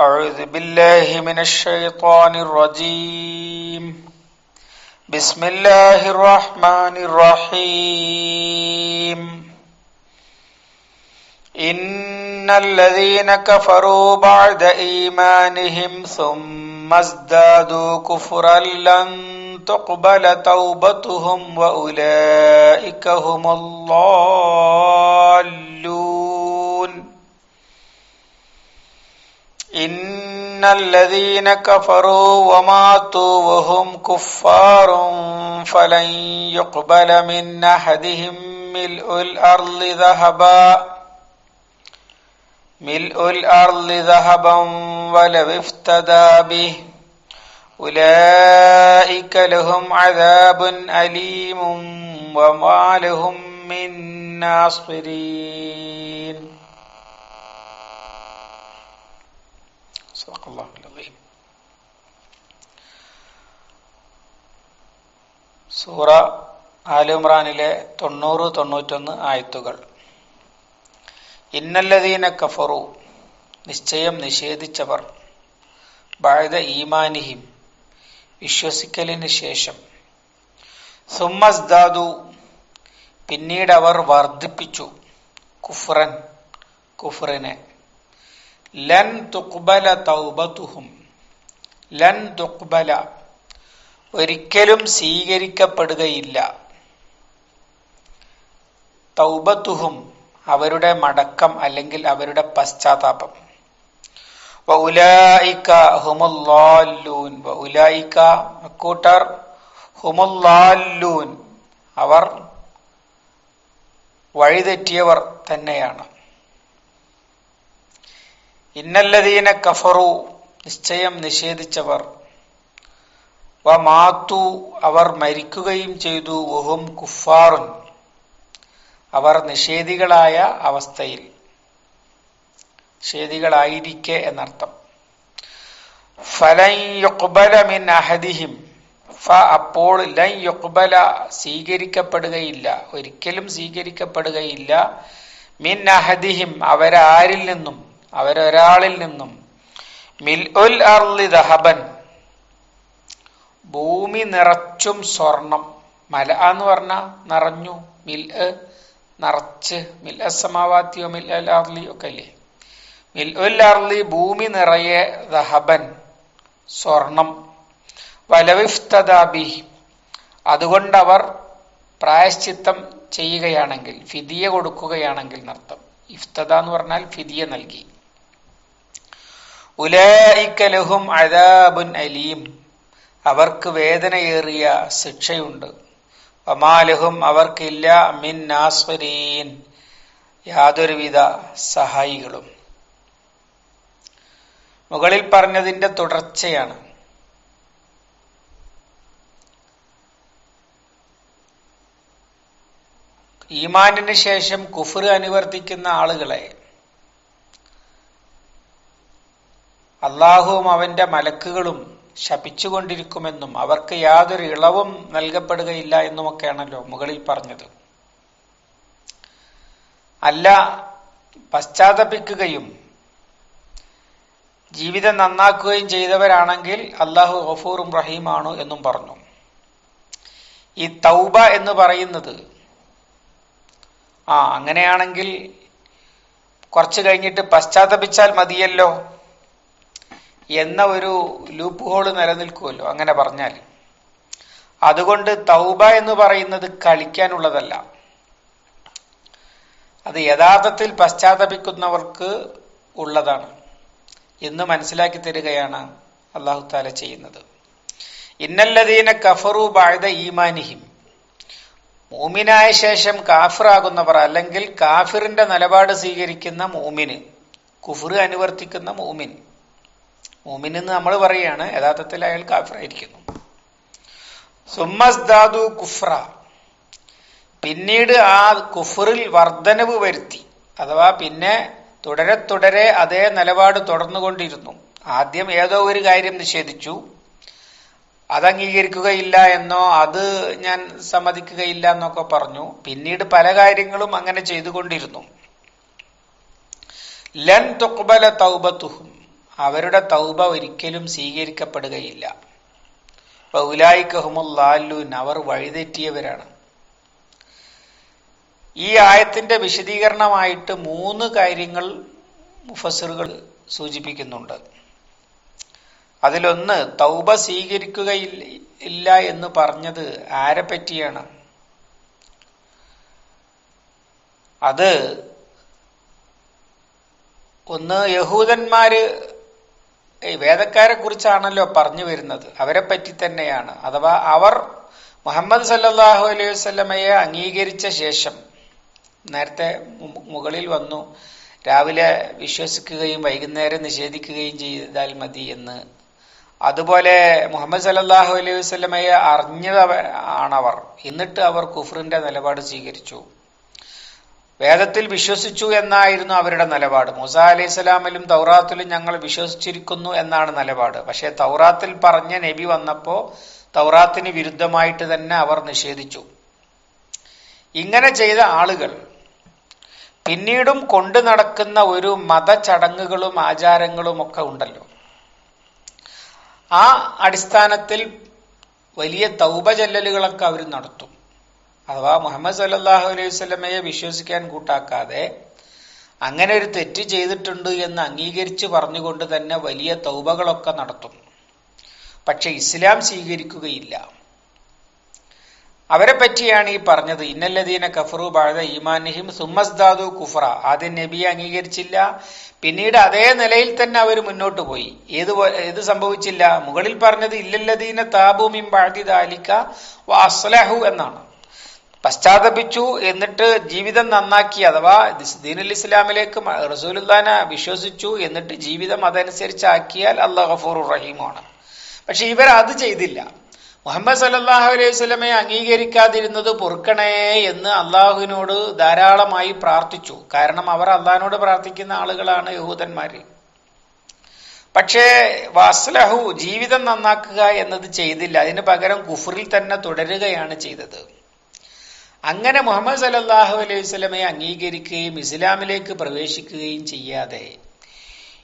أعوذ بالله من الشيطان الرجيم. بسم الله الرحمن الرحيم. إن الذين كفروا بعد إيمانهم ثم ازدادوا كفرا لن تقبل توبتهم وأولئك هم الضالون. إن الذين كفروا وماتوا وهم كفار فلن يقبل من أحدهم ملء الأرض ذهبا ملء الأرض ذهبا ولو افتدى به أولئك لهم عذاب أليم وما لهم من ناصرين صدق الله العظيم സൂറ ആലുമ്രാനിലെ തൊണ്ണൂറ് തൊണ്ണൂറ്റൊന്ന് ആയത്തുകൾ ഇന്നല്ലതീന കഫറു നിശ്ചയം നിഷേധിച്ചവർ ബാഴ്ത ഈമാനിഹിം വിശ്വസിക്കലിന് ശേഷം സുമ്മസ്ദാദു പിന്നീട് അവർ വർദ്ധിപ്പിച്ചു കുഫ്രൻ കുഫറിനെ ലൻ തുക്ബല തൗബത്തുഹും. ലൻ തുക്ബല. ഒരിക്കലും സ്വീകരിക്കപ്പെടുകയില്ല. തൗബത്തുഹും അവരുടെ മടക്കം അല്ലെങ്കിൽ അവരുടെ പശ്ചാത്താപം. വഉലായിക ഹുമുല്ലാല്ലൂൻ. വഉലായിക അക്കൂട്ടർ ഹുമുല്ലാല്ലൂൻ. അവർ വഴിതെറ്റിയവർ തന്നെയാണ്. ഇന്നല്ലതീന കഫറു നിശ്ചയം നിഷേധിച്ചവർ. വ മാത്തു അവർ മരിക്കുകയും ചെയ്തു ഒഹും കുഫാറുൻ അവർ നിഷേധികളായ അവസ്ഥയിൽ. നിഷേധികളായിരിക്കെ എന്നർത്ഥം. മിൻ അഹദിഹിം. ഫ അപ്പോൾ യുക്ബല സ്വീകരിക്കപ്പെടുകയില്ല. ഒരിക്കലും സ്വീകരിക്കപ്പെടുകയില്ല. മിൻ അഹദിഹിം അവരാരിൽ നിന്നും. അവരൊരാളിൽ നിന്നും മിൽ ഉൽ അർലി ദഹബൻ ഭൂമി നിറച്ചും സ്വർണം മല എന്ന് പറഞ്ഞ നിറഞ്ഞു മിൽ നിറച്ച് മിൽ അസമാവാത്തിയോ മിൽ അൽ അർലി ഒക്കെ അല്ലേ മിൽ ഉൽ അർലി ഭൂമി നിറയെ ദഹബൻ സ്വർണം. വലവിഫ്തദാബി അതുകൊണ്ടവർ പ്രായശ്ചിത്തം ചെയ്യുകയാണെങ്കിൽ ഫിദിയ കൊടുക്കുകയാണെങ്കിൽ നർത്തം ഇഫ്തദ എന്ന് പറഞ്ഞാൽ ഫിദിയ നൽകി. ഉലഹും അദാബുൻ അലീം. അവർക്ക് വേദനയേറിയ ശിക്ഷയുണ്ട്. വമാലഹും അവർക്കില്ല മിൻ നാസ്വരീൻ. യാതൊരുവിധ സഹായികളും. മുകളിൽ പറഞ്ഞതിന്റെ തുടർച്ചയാണ്. ഈമാനിന് ശേഷം കുഫർ അനുവർത്തിക്കുന്ന ആളുകളെ അള്ളാഹുവും അവന്റെ മലക്കുകളും ശപിച്ചുകൊണ്ടിരിക്കുമെന്നും അവർക്ക് യാതൊരു ഇളവും നൽകപ്പെടുകയില്ല എന്നുമൊക്കെയാണല്ലോ മുകളിൽ പറഞ്ഞത്. അല്ല പശ്ചാത്തപിക്കുകയും ജീവിതം നന്നാക്കുകയും ചെയ്തവരാണെങ്കിൽ അള്ളാഹു ഗഫൂറും റഹീമാണ് എന്നും പറഞ്ഞു. ഈ തൗബ എന്ന് പറയുന്നത് ആ അങ്ങനെയാണെങ്കിൽ കുറച്ച് കഴിഞ്ഞിട്ട് പശ്ചാത്തപിച്ചാൽ മതിയല്ലോ എന്ന ഒരു ലൂപ്പ് ഹോൾ നിലനിൽക്കുമല്ലോ അങ്ങനെ പറഞ്ഞാൽ അതുകൊണ്ട് തൗബ എന്ന് പറയുന്നത് കളിക്കാനുള്ളതല്ല. അത് യഥാർത്ഥത്തിൽ പശ്ചാത്തപിക്കുന്നവർക്ക് ഉള്ളതാണ് എന്ന് മനസ്സിലാക്കി തരികയാണ് അള്ളാഹു താല ചെയ്യുന്നത്. ഇന്നല്ലതീന കഫറു ബാഴ്ത ഈമാനിഹിം. മൂമിനായ ശേഷം കാഫിറാകുന്നവർ അല്ലെങ്കിൽ കാഫിറിന്റെ നിലപാട് സ്വീകരിക്കുന്ന മൂമിന് കുഫർ അനുവർത്തിക്കുന്ന മൂമിൻ മൂമിൻ എന്ന് നമ്മൾ പറയുകയാണ് യഥാർത്ഥത്തിൽ അയാൾ കാഫറായിരിക്കുന്നു. സുമ്മസ്ദാദു കുഫ്ര. പിന്നീട് ആ കുഫറിൽ വർധനവ് വരുത്തി. അഥവാ പിന്നെ തുടരെ തുടരെ അതേ നിലപാട് തുടർന്നുകൊണ്ടിരുന്നു. ആദ്യം ഏതോ ഒരു കാര്യം നിഷേധിച്ചു. അത് അംഗീകരിക്കുകയില്ല എന്നോ അത് ഞാൻ സമ്മതിക്കുകയില്ല എന്നൊക്കെ പറഞ്ഞു. പിന്നീട് പല കാര്യങ്ങളും അങ്ങനെ ചെയ്തുകൊണ്ടിരുന്നു. ലൻ തുക്ബല തൗബത്തുഹും. അവരുടെ തൗബ ഒരിക്കലും സ്വീകരിക്കപ്പെടുകയില്ല. ഉലായിക്കഹുമുല്ലാലൂൻ അവർ വഴിതെറ്റിയവരാണ്. ഈ ആയത്തിന്റെ വിശദീകരണമായിട്ട് മൂന്ന് കാര്യങ്ങൾ മുഫസറുകൾ സൂചിപ്പിക്കുന്നുണ്ട്. അതിലൊന്ന് തൗബ സ്വീകരിക്കുകയില്ല എന്ന് പറഞ്ഞത് ആരെ പറ്റിയാണ്? അത് ഒന്ന് യഹൂദന്മാര് വേദക്കാരെ കുറിച്ചാണല്ലോ പറഞ്ഞു വരുന്നത്. അവരെ പറ്റി തന്നെയാണ്. അഥവാ അവർ മുഹമ്മദ് സല്ലാഹു അലൈഹി വസ്ലമയെ അംഗീകരിച്ച ശേഷം നേരത്തെ മുകളിൽ വന്നു. രാവിലെ വിശ്വസിക്കുകയും വൈകുന്നേരം നിഷേധിക്കുകയും ചെയ്താൽ മതി എന്ന്. അതുപോലെ മുഹമ്മദ് സല്ലാഹു അലൈഹി വസ്ലമയെ അറിഞ്ഞത് ആണവർ. എന്നിട്ട് അവർ കുഫറിന്റെ നിലപാട് സ്വീകരിച്ചു. വേദത്തിൽ വിശ്വസിച്ചു എന്നായിരുന്നു അവരുടെ നിലപാട്. മൂസ അലൈഹി സ്വലാമിലും തൗറാത്തിലും ഞങ്ങൾ വിശ്വസിച്ചിരിക്കുന്നു എന്നാണ് നിലപാട്. പക്ഷേ തൗറാത്തിൽ പറഞ്ഞ നബി വന്നപ്പോൾ തൗറാത്തിന് വിരുദ്ധമായിട്ട് തന്നെ അവർ നിഷേധിച്ചു. ഇങ്ങനെ ചെയ്ത ആളുകൾ പിന്നീടും കൊണ്ടു നടക്കുന്ന ഒരു മതചടങ്ങുകളും ആചാരങ്ങളും ഒക്കെ ഉണ്ടല്ലോ. ആ അടിസ്ഥാനത്തിൽ വലിയ തൗബ ചെല്ലലുകളൊക്കെ അവർ നടത്തും. അഥവാ മുഹമ്മദ് സല്ലാഹു അലൈഹി സ്വലമയെ വിശ്വസിക്കാൻ കൂട്ടാക്കാതെ അങ്ങനെ ഒരു തെറ്റ് ചെയ്തിട്ടുണ്ട് എന്ന് അംഗീകരിച്ച് പറഞ്ഞുകൊണ്ട് തന്നെ വലിയ തൗബകളൊക്കെ നടത്തും പക്ഷെ ഇസ്ലാം സ്വീകരിക്കുകയില്ല. അവരെ പറ്റിയാണ് ഈ പറഞ്ഞത്. ഇന്നല്ലദീന കഫറു ബാഴ ഈമാനിഹിം സുമസ്ദാദു കുഫറ ആദ്യം നബിയെ അംഗീകരിച്ചില്ല. പിന്നീട് അതേ നിലയിൽ തന്നെ അവർ മുന്നോട്ട് പോയി. ഏത് ഏത് സംഭവിച്ചില്ല? മുകളിൽ പറഞ്ഞത് ഇല്ലല്ലദീന താബൂമിം ബാഴി ദാലിക്ക വാസ്ലഹു എന്നാണ്. പശ്ചാത്തപിച്ചു എന്നിട്ട് ജീവിതം നന്നാക്കി അഥവാ ദീനുൽ ഇസ്ലാമിലേക്ക് റസൂലുല്ലാനെ വിശ്വസിച്ചു എന്നിട്ട് ജീവിതം അതനുസരിച്ച് ആക്കിയാൽ അള്ളാഹ് ഗഫൂർ റഹീമാണ്. പക്ഷെ ഇവർ അത് ചെയ്തില്ല. മുഹമ്മദ് സല്ലാഹു അലൈഹി സ്വലമെ അംഗീകരിക്കാതിരുന്നത് പൊറുക്കണേ എന്ന് അള്ളാഹുവിനോട് ധാരാളമായി പ്രാർത്ഥിച്ചു. കാരണം അവർ അള്ളാഹിനോട് പ്രാർത്ഥിക്കുന്ന ആളുകളാണ് യഹൂദന്മാർ പക്ഷേ വാസ്ലഹു ജീവിതം നന്നാക്കുക എന്നത് ചെയ്തില്ല. അതിന് പകരം കുഫറിൽ തന്നെ തുടരുകയാണ് ചെയ്തത്. അങ്ങനെ മുഹമ്മദ് സലല്ലാഹു അലൈഹി സ്വലമയെ അംഗീകരിക്കുകയും ഇസ്ലാമിലേക്ക് പ്രവേശിക്കുകയും ചെയ്യാതെ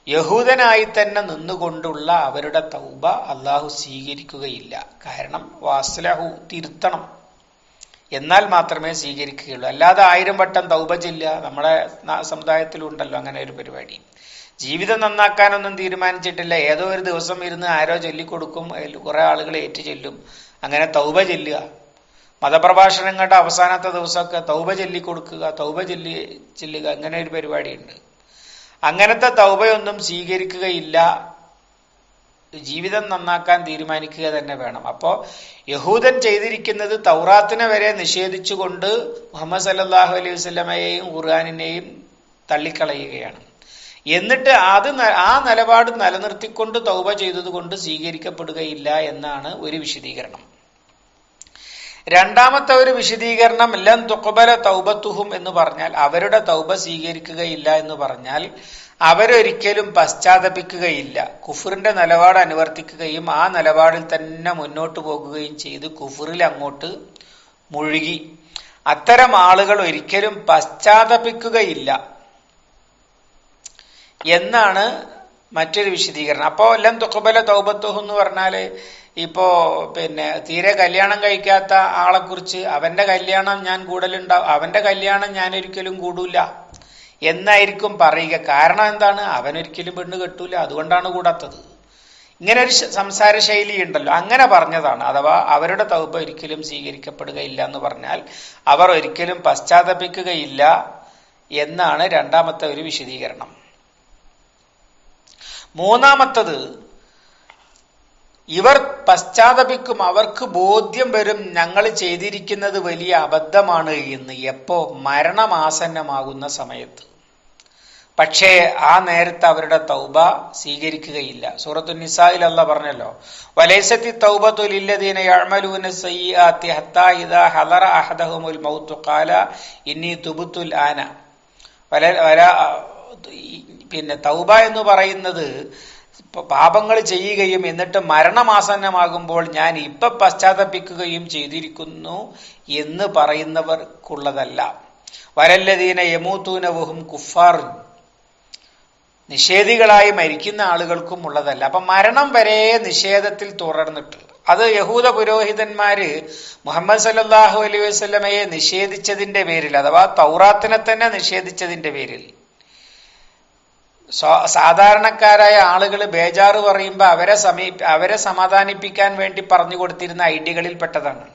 യഹൂദനായി തന്നെ നിന്നുകൊണ്ടുള്ള അവരുടെ തൗബ അള്ളാഹു സ്വീകരിക്കുകയില്ല. കാരണം വാസ്ലഹു തിരുത്തണം. എന്നാൽ മാത്രമേ സ്വീകരിക്കുകയുള്ളൂ. അല്ലാതെ ആയിരം വട്ടം തൗബ ചെല്ല നമ്മുടെ സമുദായത്തിലുണ്ടല്ലോ അങ്ങനെ ഒരു പരിപാടി. ജീവിതം നന്നാക്കാനൊന്നും തീരുമാനിച്ചിട്ടില്ല. ഏതോ ഒരു ദിവസം ഇരുന്ന് ആരോ ചൊല്ലിക്കൊടുക്കും കുറെ ആളുകൾ ഏറ്റു ചൊല്ലും അങ്ങനെ തൗബ ചെല്ലുക. മതപ്രഭാഷണങ്ങളുടെ അവസാനത്തെ ദിവസമൊക്കെ തൗബ ചൊല്ലിക്കൊടുക്കുക തൗബ ചൊല്ലി ചെല്ലുക അങ്ങനെ ഒരു പരിപാടിയുണ്ട്. അങ്ങനത്തെ തൗബയൊന്നും സ്വീകരിക്കുകയില്ല. ജീവിതം നന്നാക്കാൻ തീരുമാനിക്കുക തന്നെ വേണം. അപ്പോൾ യഹൂദൻ ചെയ്തിരിക്കുന്നത് തൗറാത്തിനെ വരെ നിഷേധിച്ചുകൊണ്ട് മുഹമ്മദ് സല്ലാഹു അലൈഹി വസ്ലമയെയും ഖുർആാനിനെയും തള്ളിക്കളയുകയാണ്. എന്നിട്ട് അത് ആ നിലപാട് നിലനിർത്തിക്കൊണ്ട് തൗബ ചെയ്തതുകൊണ്ട് സ്വീകരിക്കപ്പെടുകയില്ല എന്നാണ് ഒരു വിശദീകരണം. രണ്ടാമത്തെ ഒരു വിശദീകരണം ലൻ തുക്കബല തൗബത്തുഹും എന്ന് പറഞ്ഞാൽ അവരുടെ തൗബ സ്വീകരിക്കുകയില്ല എന്ന് പറഞ്ഞാൽ അവരൊരിക്കലും പശ്ചാത്തപിക്കുകയില്ല. കുഫറിന്റെ നിലപാട് അനുവർത്തിക്കുകയും ആ നിലപാടിൽ തന്നെ മുന്നോട്ട് പോകുകയും ചെയ്ത് കുഫറിൽ അങ്ങോട്ട് മുഴുകി. അത്തരം ആളുകൾ ഒരിക്കലും പശ്ചാത്തപിക്കുകയില്ല. എന്നാണ് മറ്റൊരു വിശദീകരണം. അപ്പോ എല്ലാം തുക്കബല തൗബത്തുഹു എന്ന് പറഞ്ഞാൽ ഇപ്പോ പിന്നെ തീരെ കല്യാണം കഴിക്കാത്ത ആളെ കുറിച്ച് അവന്റെ കല്യാണം ഞാൻ കൂടലുണ്ടാവും അവന്റെ കല്യാണം ഞാൻ ഒരിക്കലും കൂടൂല എന്നായിരിക്കും പറയുക. കാരണം എന്താണ്? അവനൊരിക്കലും പെണ്ണ് കെട്ടൂല. അതുകൊണ്ടാണ് കൂടാത്തത്. ഇങ്ങനെ ഒരു സംസാര ശൈലി ഉണ്ടല്ലോ. അങ്ങനെ പറഞ്ഞതാണ്. അഥവാ അവരുടെ തൗബ ഒരിക്കലും സ്വീകരിക്കപ്പെടുകയില്ല എന്ന് പറഞ്ഞാൽ അവർ ഒരിക്കലും പശ്ചാത്തപിക്കുകയില്ല എന്നാണ് രണ്ടാമത്തെ ഒരു വിശദീകരണം. മൂന്നാമത്തത് ഇവർ പശ്ചാത്തപിക്കും അവർക്ക് ബോധ്യം വരും ഞങ്ങൾ ചെയ്തിരിക്കുന്നത് വലിയ അബദ്ധമാണ് എന്ന് എപ്പോ മരണമാസന്നമാകുന്ന സമയത്ത്. പക്ഷേ ആ നേരത്തെ അവരുടെ തൗബ സ്വീകരിക്കുകയില്ല. സൂറത്തു നിസായിൽ അല്ല പറഞ്ഞല്ലോ വലൈസത്തി സയ്യിആത്തി ഹത്താ ഇദാ ഖാല ഇന്നി തുബുത്തുൽ ആന പിന്നെ തൗബ എന്ന് പറയുന്നത് പാപങ്ങൾ ചെയ്യുകയും എന്നിട്ട് മരണമാസന്നമാകുമ്പോൾ ഞാൻ ഇപ്പൊ പശ്ചാത്തപിക്കുകയും ചെയ്തിരിക്കുന്നു എന്ന് പറയുന്നവർക്കുള്ളതല്ല. വരല്ലതീന യമൂത്തൂനവുഹും കുഫാർ നിഷേധികളായി മരിക്കുന്ന ആളുകൾക്കും ഉള്ളതല്ല. അപ്പൊ മരണം വരെ നിഷേധത്തിൽ തുടർന്നിട്ട്. അത് യഹൂദ പുരോഹിതന്മാര് മുഹമ്മദ് സല്ലാഹു അലൈഹി നിഷേധിച്ചതിന്റെ പേരിൽ അഥവാ തൗറാത്തിനെ തന്നെ നിഷേധിച്ചതിന്റെ പേരിൽ. സാധാരണക്കാരായ ആളുകൾ ബേജാറ് പറയുമ്പോൾ അവരെ സമീപ അവരെ സമാധാനിപ്പിക്കാൻ വേണ്ടി പറഞ്ഞു കൊടുത്തിരുന്ന ഐഡിയകളിൽ പെട്ടതാണ്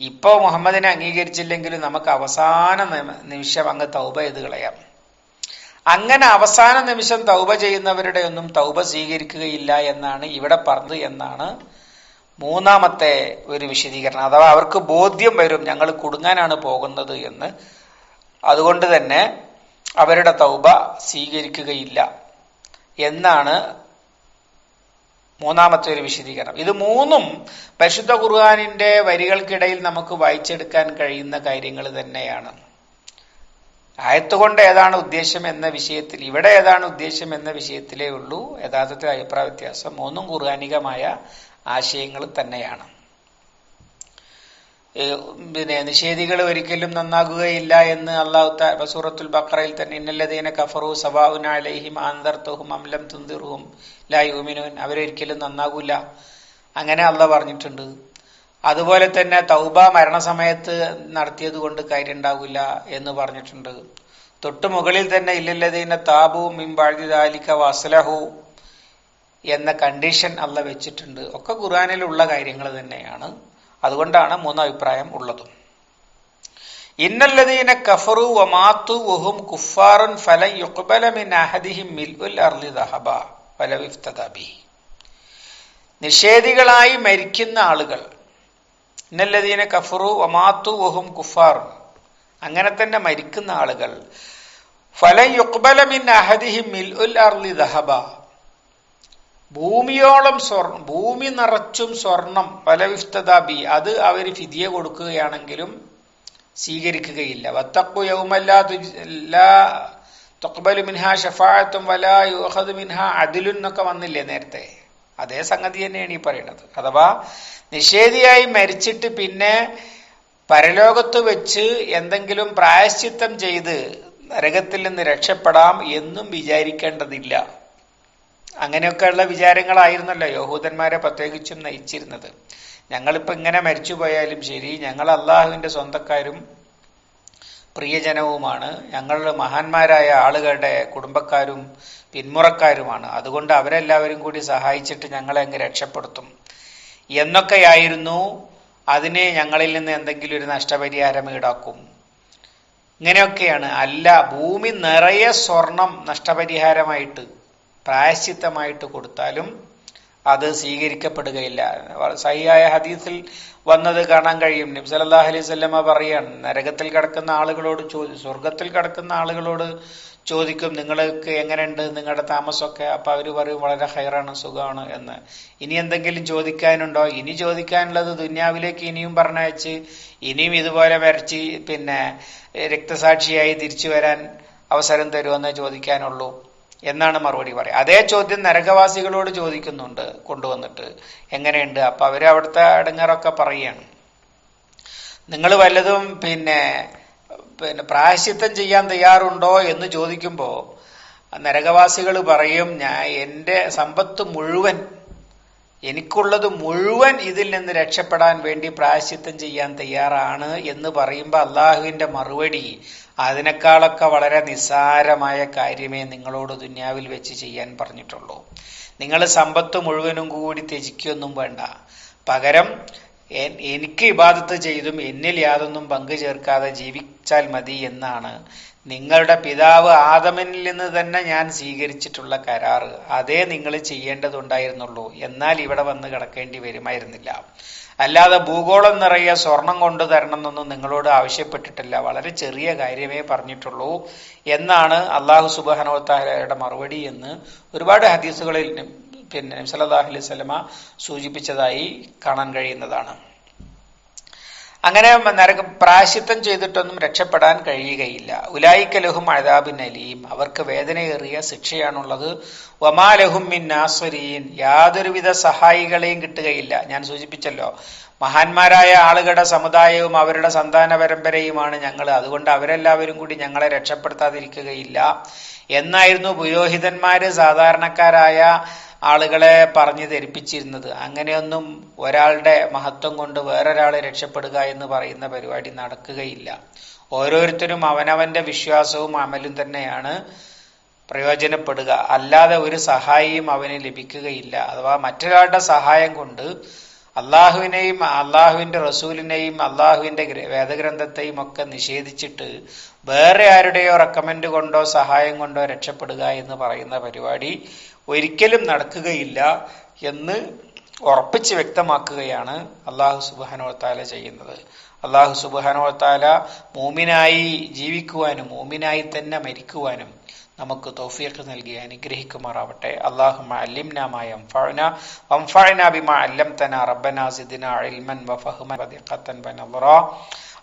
ഇപ്പോ മുഹമ്മദിനെ അംഗീകരിച്ചില്ലെങ്കിലും നമുക്ക് അവസാന നിമിഷം അങ്ങ് തൗബ ചെയ്ത് കളയാം. അങ്ങനെ അവസാന നിമിഷം തൗബ ചെയ്യുന്നവരുടെ ഒന്നും തൗബ സ്വീകരിക്കുകയില്ല എന്നാണ് ഇവിടെ പറഞ്ഞത് എന്നാണ് മൂന്നാമത്തെ ഒരു വിശദീകരണം. അഥവാ അവർക്ക് ബോധ്യം വരും ഞങ്ങൾ കുടുങ്ങാനാണ് പോകുന്നത് എന്ന്. അതുകൊണ്ട് തന്നെ അവരുടെ തൗബ സ്വീകരിക്കുകയില്ല. എന്നാണ് മൂന്നാമത്തെ ഒരു വിശദീകരണം. ഇത് മൂന്നും പരിശുദ്ധ ഖുർആാനിന്റെ വരികൾക്കിടയിൽ നമുക്ക് വായിച്ചെടുക്കാൻ കഴിയുന്ന കാര്യങ്ങൾ തന്നെയാണ്. ആയത്തുകൊണ്ട് ഏതാണ് ഉദ്ദേശം എന്ന വിഷയത്തിൽ ഇവിടെ ഏതാണ് ഉദ്ദേശം എന്ന വിഷയത്തിലേ ഉള്ളൂ. യഥാർത്ഥത്തിൽ അഭിപ്രായ വ്യത്യാസം മൂന്നും ഖുർആാനികമായ ആശയങ്ങൾ തന്നെയാണ്. പിന്നെ നിഷേധികൾ ഒരിക്കലും നന്നാകുകയില്ല എന്ന് അള്ളാഹു സൂറത്തുൽ ബഖറയിൽ തന്നെ ഇന്നല്ലതീന കഫറു സവാഉന അലൈഹിം ആന്തർത്തുഹും അംലം തുന്തിറുഹും ലാ യുമിനുൻ അവരൊരിക്കലും നന്നാകൂല. അങ്ങനെ അള്ളാഹ് പറഞ്ഞിട്ടുണ്ട്. അതുപോലെ തന്നെ തൗബ മരണസമയത്ത് നടത്തിയത് കൊണ്ട് കാര്യം ഉണ്ടാകില്ല എന്ന് പറഞ്ഞിട്ടുണ്ട്. തൊട്ടു മുകളിൽ തന്നെ ഇല്ലല്ലതീന താബു മിംബാഴ്ദിദാലിക്ക വസ്ലഹു എന്ന കണ്ടീഷൻ അല്ല വെച്ചിട്ടുണ്ട്. ഒക്കെ ഖുർആനിലുള്ള കാര്യങ്ങൾ തന്നെയാണ്. അതുകൊണ്ടാണ് മൂന്ന് അഭിപ്രായം ഉള്ളതും. ഇന്നല്ലതീന കഫറു വമാത്തു വഹും കുഫാറുൻ ഫലൻ യുഖ്ബല മിൻ അഹദിഹിം മിൽഉൽ അർളി ദഹബ വലൗ ഇഫ്തദ നിഷേധികളായി മരിക്കുന്ന ആളുകൾ ഇന്നല്ലതീന കഫറു വമാത്തു വഹും കുഫാർ അങ്ങനെ തന്നെ മരിക്കുന്ന ആളുകൾ ഫലൻ യുഖ്ബല മിൻ അഹദിഹിം മിൽഉൽ അർളി ദഹബ ഭൂമിയോളം സ്വർണം ഭൂമി നിറച്ചും സ്വർണം പലവിഫ്തദാബി അത് അവർ ഫിദിയ കൊടുക്കുകയാണെങ്കിലും സ്വീകരിക്കുകയില്ല. വത്തക്കു യൗമല്ലാ മിൻഹ ഷഫാഅത്തും വല യുഹദ് മിൻഹ അതിലും എന്നൊക്കെ വന്നില്ലേ നേരത്തെ? അതേ സംഗതി തന്നെയാണ് ഈ പറയുന്നത്. അഥവാ നിഷേധിയായി മരിച്ചിട്ട് പിന്നെ പരലോകത്ത് വെച്ച് എന്തെങ്കിലും പ്രായശ്ചിത്തം ചെയ്ത് നരകത്തിൽ നിന്ന് രക്ഷപ്പെടാം എന്നും വിചാരിക്കേണ്ടതില്ല. അങ്ങനെയൊക്കെയുള്ള വിചാരങ്ങളായിരുന്നല്ലോ യഹൂദന്മാരെ പ്രത്യേകിച്ചും നയിച്ചിരുന്നത്. ഞങ്ങളിപ്പോ ഇങ്ങനെ മരിച്ചു പോയാലും ശരി ഞങ്ങൾ അള്ളാഹുവിന്റെ സ്വന്തക്കാരും പ്രിയജനവുമാണ്. ഞങ്ങൾ മഹാന്മാരായ ആളുകളുടെ കുടുംബക്കാരും പിന്മുറക്കാരുമാണ്. അതുകൊണ്ട് അവരെല്ലാവരും കൂടി സഹായിച്ചിട്ട് ഞങ്ങളെ അങ്ങ് രക്ഷപ്പെടുത്തും. എന്നൊക്കെയായിരുന്നു അതിനെ ഞങ്ങളിൽ നിന്ന് എന്തെങ്കിലും ഒരു നഷ്ടപരിഹാരം ഈടാക്കും. ഇങ്ങനെയൊക്കെയാണ്. അല്ല ഭൂമി നിറയെ സ്വർണം നഷ്ടപരിഹാരമായിട്ട് പ്രായശ്ചിത്തമായിട്ട് കൊടുത്താലും അത് സ്വീകരിക്കപ്പെടുകയില്ല. സഹിയായ ഹദീസിൽ വന്നത് കാണാൻ കഴിയും. നബി സല്ലല്ലാഹു അലൈഹി വസല്ലമ പറയാണ് നരകത്തിൽ കിടക്കുന്ന ആളുകളോട് ചോദി സ്വർഗത്തിൽ കിടക്കുന്ന ആളുകളോട് ചോദിക്കും നിങ്ങൾക്ക് എങ്ങനെയുണ്ട്? നിങ്ങളുടെ താമസമൊക്കെ? അപ്പൊ അവർ പറയും വളരെ ഹയറാണ് സുഖമാണ് എന്ന്. ഇനി എന്തെങ്കിലും ചോദിക്കാനുണ്ടോ? ഇനി ചോദിക്കാനുള്ളത് ദുന്യാവിലേക്ക് ഇനിയും പറഞ്ഞയച്ച് ഇനിയും ഇതുപോലെ വരച്ച് പിന്നെ രക്തസാക്ഷിയായി തിരിച്ചു വരാൻ അവസരം തരുമെന്ന് ചോദിക്കാനുള്ളൂ. എന്നാണ് മറുപടി പറയുക. അതേ ചോദ്യം നരകവാസികളോട് ചോദിക്കുന്നുണ്ട് കൊണ്ടുവന്നിട്ട്. എങ്ങനെയുണ്ട്? അപ്പൊ അവർ അവിടുത്തെ അടങ്ങറൊക്കെ പറയുകയാണ്. നിങ്ങൾ വല്ലതും പിന്നെ പിന്നെ പ്രായശ്ചിത്തം ചെയ്യാൻ തയ്യാറുണ്ടോ എന്ന് ചോദിക്കുമ്പോൾ നരകവാസികൾ പറയും ഞാൻ എന്റെ സമ്പത്ത് മുഴുവൻ എനിക്കുള്ളത് മുഴുവൻ ഇതിൽ നിന്ന് രക്ഷപ്പെടാൻ വേണ്ടി പ്രായശ്ചിത്തം ചെയ്യാൻ തയ്യാറാണ് എന്ന് പറയുമ്പോൾ അള്ളാഹുവിന്റെ മറുപടി അതിനേക്കാളൊക്കെ വളരെ നിസ്സാരമായ കാര്യമേ നിങ്ങളോട് ദുന്യാവിൽ വെച്ച് ചെയ്യാൻ പറഞ്ഞിട്ടുള്ളൂ. നിങ്ങൾ സമ്പത്ത് മുഴുവനും കൂടി ത്യജിക്കൊന്നും വേണ്ട. പകരം എനിക്ക് ഇബാദത്ത് ചെയ്തും എന്നിൽ യാതൊന്നും പങ്കു ചേർക്കാതെ ജീവിച്ചാൽ മതി എന്നാണ് നിങ്ങളുടെ പിതാവ് ആദമനിൽ നിന്ന് തന്നെ ഞാൻ സ്വീകരിച്ചിട്ടുള്ള കരാറ് അതേ നിങ്ങൾ ചെയ്യേണ്ടതുണ്ടായിരുന്നുള്ളൂ. എന്നാൽ ഇവിടെ വന്ന് കിടക്കേണ്ടി വരുമായിരുന്നില്ല. അല്ലാതെ ഭൂഗോളം നിറയെ സ്വർണം കൊണ്ടു തരണം എന്നൊന്നും നിങ്ങളോട് ആവശ്യപ്പെട്ടിട്ടില്ല. വളരെ ചെറിയ കാര്യമേ പറഞ്ഞിട്ടുള്ളൂ എന്നാണ് അള്ളാഹു സുബാനോത്താലയുടെ മറുപടി എന്ന് ഒരുപാട് ഹദീസുകളിൽ പിന്നെ സല്ലല്ലാഹു അലൈഹി വസല്ലമ സൂചിപ്പിച്ചതായി കാണാൻ കഴിയുന്നതാണ്. അങ്ങനെ നരക പ്രാശിത്തം ചെയ്തിട്ടൊന്നും രക്ഷപ്പെടാൻ കഴിയുകയില്ല. ഉലായിക്ക ലഹും അഴതാബിൻ അലീം. അവർക്ക് വേദനയേറിയ ശിക്ഷയാണുള്ളത്. വമാലഹും മിൻ നാസ്വരീൻ. യാതൊരുവിധ സഹായികളെയും കിട്ടുകയില്ല. ഞാൻ സൂചിപ്പിച്ചല്ലോ മഹാന്മാരായ ആളുകളുടെ സമുദായവും അവരുടെ സന്താന പരമ്പരയുമാണ് ഞങ്ങൾ അതുകൊണ്ട് അവരെല്ലാവരും കൂടി ഞങ്ങളെ രക്ഷപ്പെടുത്താതിരിക്കുകയില്ല. എന്നായിരുന്നു പുരോഹിതന്മാര് സാധാരണക്കാരായ ആളുകളെ പറഞ്ഞു ധരിപ്പിച്ചിരുന്നത്. അങ്ങനെയൊന്നും ഒരാളുടെ മഹത്വം കൊണ്ട് വേറൊരാളെ രക്ഷപ്പെടുക എന്ന് പറയുന്ന പരിപാടി നടക്കുകയില്ല. ഓരോരുത്തരും അവനവന്റെ വിശ്വാസവും അമലും തന്നെയാണ് പ്രയോജനപ്പെടുക. അല്ലാതെ ഒരു സഹായിയും അവന് ലഭിക്കുകയില്ല. അഥവാ മറ്റൊരാളുടെ സഹായം കൊണ്ട് അള്ളാഹുവിനെയും അള്ളാഹുവിന്റെ റസൂലിനെയും അള്ളാഹുവിന്റെ വേദഗ്രന്ഥത്തെയും ഒക്കെ നിഷേധിച്ചിട്ട് വേറെ ആരുടെയോ റെക്കമെൻഡ് കൊണ്ടോ സഹായം കൊണ്ടോ രക്ഷപ്പെടുക എന്ന് പറയുന്ന പരിപാടി ഒരിക്കലും നടക്കുകയില്ല എന്ന് ഉറപ്പിച്ച് വ്യക്തമാക്കുകയാണ് അള്ളാഹു സുബാനോത്താല ചെയ്യുന്നത്. അള്ളാഹു സുബാനോത്താല മൂമിനായി ജീവിക്കുവാനും മൂമിനായി തന്നെ മരിക്കുവാനും നമുക്ക് തോഫിയൊക്കെ നൽകി അനുഗ്രഹിക്കുമാറാവട്ടെ. അള്ളാഹു അല്ലിംന ഇൽമൻ